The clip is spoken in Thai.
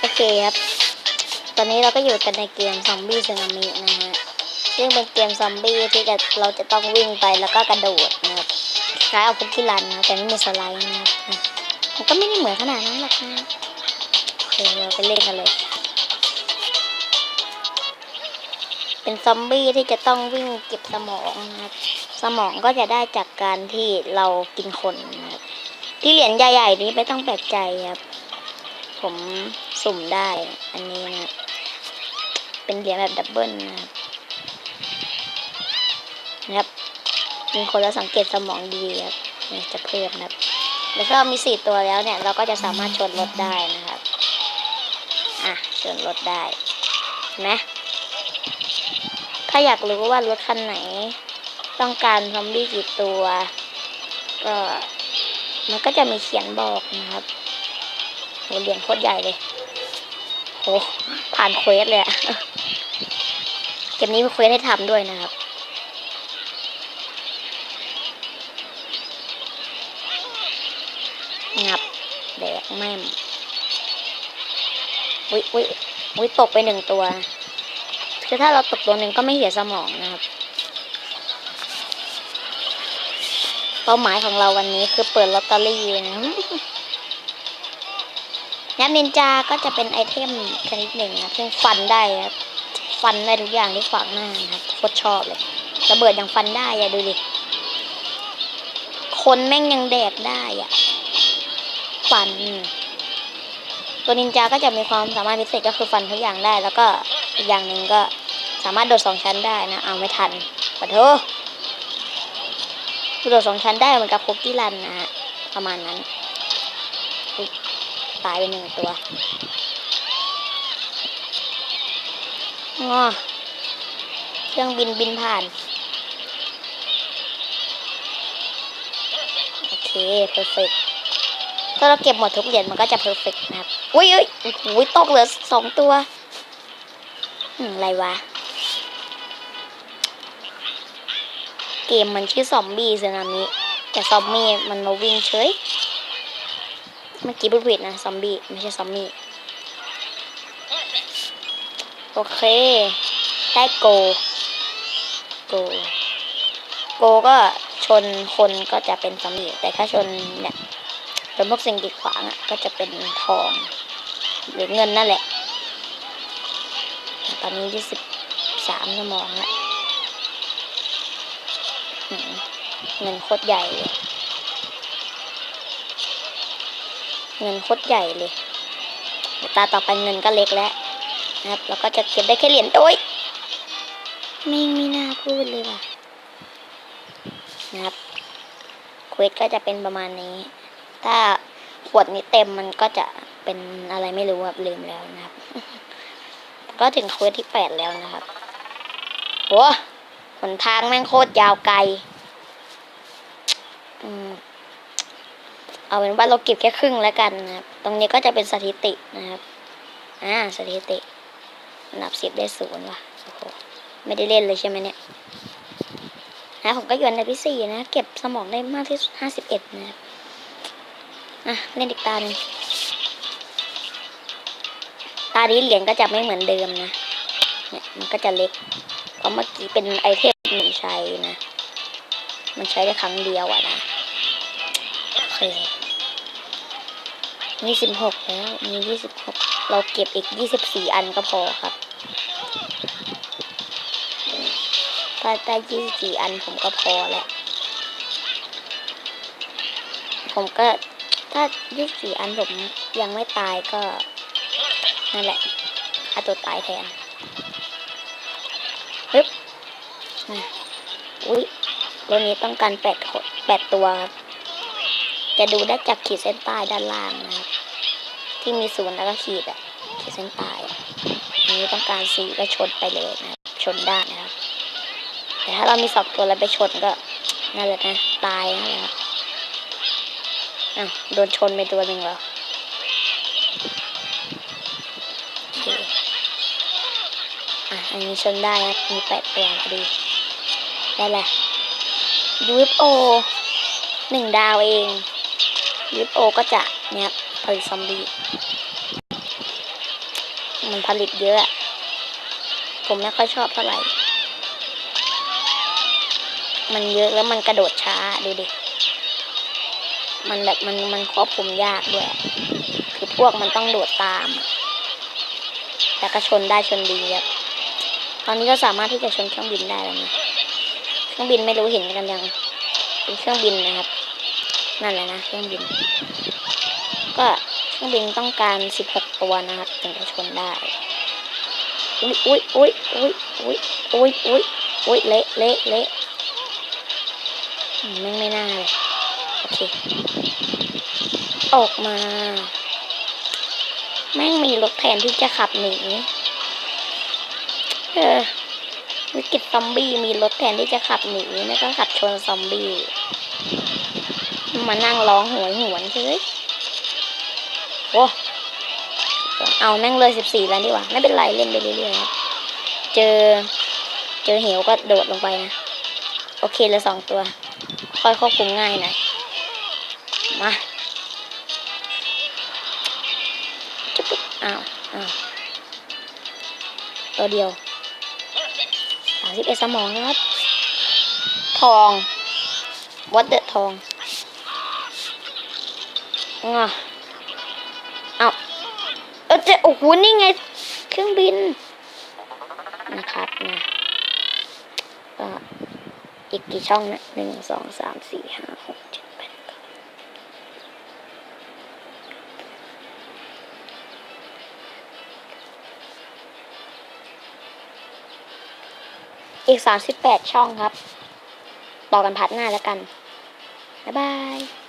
โอเคครับ ตอนนี้เราก็อยู่กันในเกมซอมบี้สึนามินะฮะซึ่งเป็นเกมซอมบี้ที่จะเราจะต้องวิ่งไปแล้วก็กระโดดนะครับคล้ายเอาพุกที่รันนะแต่ไม่มีสไลด์นะครับมันก็ไม่ได้เหมือนขนาดนั้นหรอกนะโอเคเราไปเล่นกันเลย เป็นซอมบี้ที่จะต้องวิ่งเก็บสมองนะครับ สมองก็จะได้จากการที่เรากินคนนะครับที่เหรียญใหญ่ๆนี้ไม่ต้องแปลกใจครับ ผม สุ่มได้ อันนี้นะ เป็นเหรียญแบบดับเบิลนะครับนะครับกินคนล้วสังเกตสมองดีครับนี่จะเพิ่มนะครับ แล้วก็มีสี่ตัวแล้วเนี่ย เราก็จะสามารถชนรถได้นะครับ อะชนรถได้นไหมถ้าอยากรู้ว่ารถคันไหน ต้องการซอมบี้กี่ตัว ก็มันก็จะมีเขียนบอกนะครับโหเหรียญโคตรใหญ่เลย หผ่านเควสเลยอะเกมนี้มีเควสให้ทำด้วยนะครับ งับแดกแม่มอุ้ยอุ้ยอุ้ยตกไปหนึ่งตัว คือถ้าเราตกตัวหนึ่งก็ไม่เสียสมองนะครับ เป้าหมายของเราวันนี้คือเปิดลอตเตอรี่นะ ยับนินจาก็จะเป็นไอเทมชนิดหนึ่งนะซึ่งฟันได้ครับฟันได้ทุกอย่างที่ขวางหน้านะครับโคตรชอบเลยระเบิดยังฟันได้อะดูดิคนแม่งยังแดกได้อะฟันตัวนินจาก็จะมีความสามารถพิเศษก็คือฟันทุกอย่างได้ แล้วก็อีกอย่างหนึ่งก็สามารถโดดสองชั้นได้นะ เอาไม่ทันขอโทษโดดสองชั้นได้เหมือนกับคุกกี้รันนะฮะประมาณนั้น ตายไปหนึ่งตัวงอเครื่องบินบินผ่าน โอเคเพอร์เฟกถ้าเราเก็บหมดทุกเหรียญมันก็จะเพอร์เฟกนะครับ อุ้ยอุ้ยโอ้โหตกเหลือสองตัว อืม อะไรวะ เกมมันชื่อซอมบี้สึนามิแต่ซอมบี้มันมาวิ่งเฉยเมื่อกี้พูดผิดนะซอมบี้ไม่ใช่ซอมบี้โอเค ได้โก โก โกก็ชนคนก็จะเป็นซอมบี้แต่ถ้าชนเนี่ยชนพวกสิ่งกีดขวางอะก็จะเป็นทอง หรือเงินนั่นแหละ ตอนนี้ยี่สิบสามสมองแล้วหืมเงินโคตรใหญ่เลย เงินโคตรใหญ่เลยตาต่อไปเงินก็เล็กแล้วนะครับ แล้วก็จะเก็บได้แค่เหรียญโอ้ยไม่ไม่น่าพูดเลยว่ะนะครับเควสก็จะเป็นประมาณนี้ ถ้าขวดนี้เต็มมันก็จะเป็นอะไรไม่รู้ครับลืมแล้วนะครับ ก็ถึงเควสที่แปดแล้วนะครับโหหนทางแม่งโคตรยาวไกลอืม เอาเป็นว่าเราเก็บแค่ครึ่งแล้วกันนะครับ ตรงนี้ก็จะเป็นสถิตินะครับ อ่า สถิติอันดับสิบได้ศูนย์ว่ะโอ้โหไม่ได้เล่นเลยใช่ไหมเนี่ยนะผมก็อยู่อันดับที่สี่นะ เก็บสมองได้มากที่สุดห้าสิบเอ็ดนะครับอะเล่นอีกตาหนึ่งตานี้เหรียญก็จะไม่เหมือนเดิมนะ เนี่ยมันก็จะเล็ก เพราะเมื่อกี้เป็นไอเทมหนึ่งใช้นะ มันใช้ได้ครั้งเดียวอะนะ โอเคมีสิบหกแล้ว มียี่สิบหกเราเก็บอีกยี่สิบสี่อันก็พอครับ ถ้าได้ยี่สิบสี่อันผมก็พอแล้ว ผมก็ถ้ายี่สิบสี่อันผมยังไม่ตายก็นั่นแหละฆ่าตัวตายแทนฮึบอุ้ยตัวนี้ต้องการแปดคนแปดตัวครับ จะดูได้จากขีดเส้นใต้ด้านล่างนะครับ ที่มีศูนย์แล้วก็ขีดอะ ขีดเส้นใต้อะอันนี้ต้องการสีก็ชนไปเลยนะชนได้นะครับ แต่ถ้าเรามีสองตัวแล้วไปชนก็นั่นแหละนะตายนะครับอ้าวโดนชนไปตัวหนึ่งเหรอโอเคอะอันนี้ชนได้ครับมีแปดตัวพอดีได้แหละ UFO หนึ่งดาวเอง UFO ก็จะเนี่ยผลิตซอมบี้มันผลิตเยอะ ผมไม่ค่อยชอบเท่าไหร่ มันเยอะแล้วมันกระโดดช้าดูดิ มันแบบมันมันควบคุมยากด้วย คือพวกมันต้องโดดตาม แต่ก็ชนได้ชนดีครับ ตอนนี้ก็สามารถที่จะชนเครื่องบินได้แล้วนะ เครื่องบินไม่รู้เห็นกันยัง เป็นเครื่องบินนะครับ นั่นแหละนะเครื่องบิน ก็เครื่องบินต้องการ 16 ตัวนะครับถึงจะชนได้ อุ้ยอุ้ยอุ้ยอุ้ยอุ้ยอุ้ยอุ้ยอุ้ยเละเละเละอืมแม่งไม่น่าเลยโอเค ออกมา แม่งมีรถแทนที่จะขับหนีเออวิกฤตซอมบี้มีรถแทนที่จะขับหนีไม่ก็ขับชนซอมบี้ มานั่งร้องหวยหวนเฉยโอ้เอาแม่งเลยสิบสี่แล้วดีกว่า ไม่เป็นไรเล่นไปเรื่อยๆครับเจอ เจอเหวก็โดดลงไปนะ โอเคเลยสองตัว ค่อยควบคุมง่ายหน่อย มาจุ๊บอ้าวอ้าวตัวเดียวสามสิบเอสมองนะครับ ทอง วัดเดทอง งอเอาเออจะโอ้โหนี่ไง เครื่องบิน นะครับนะก็อีกกี่ช่องนะหนึ่งสองสามสี่ห้าหกเจ็ดแปดเก้าอีกสามสิบแปดช่องครับ ต่อกันพัดหน้าแล้วกัน บ๊ายบาย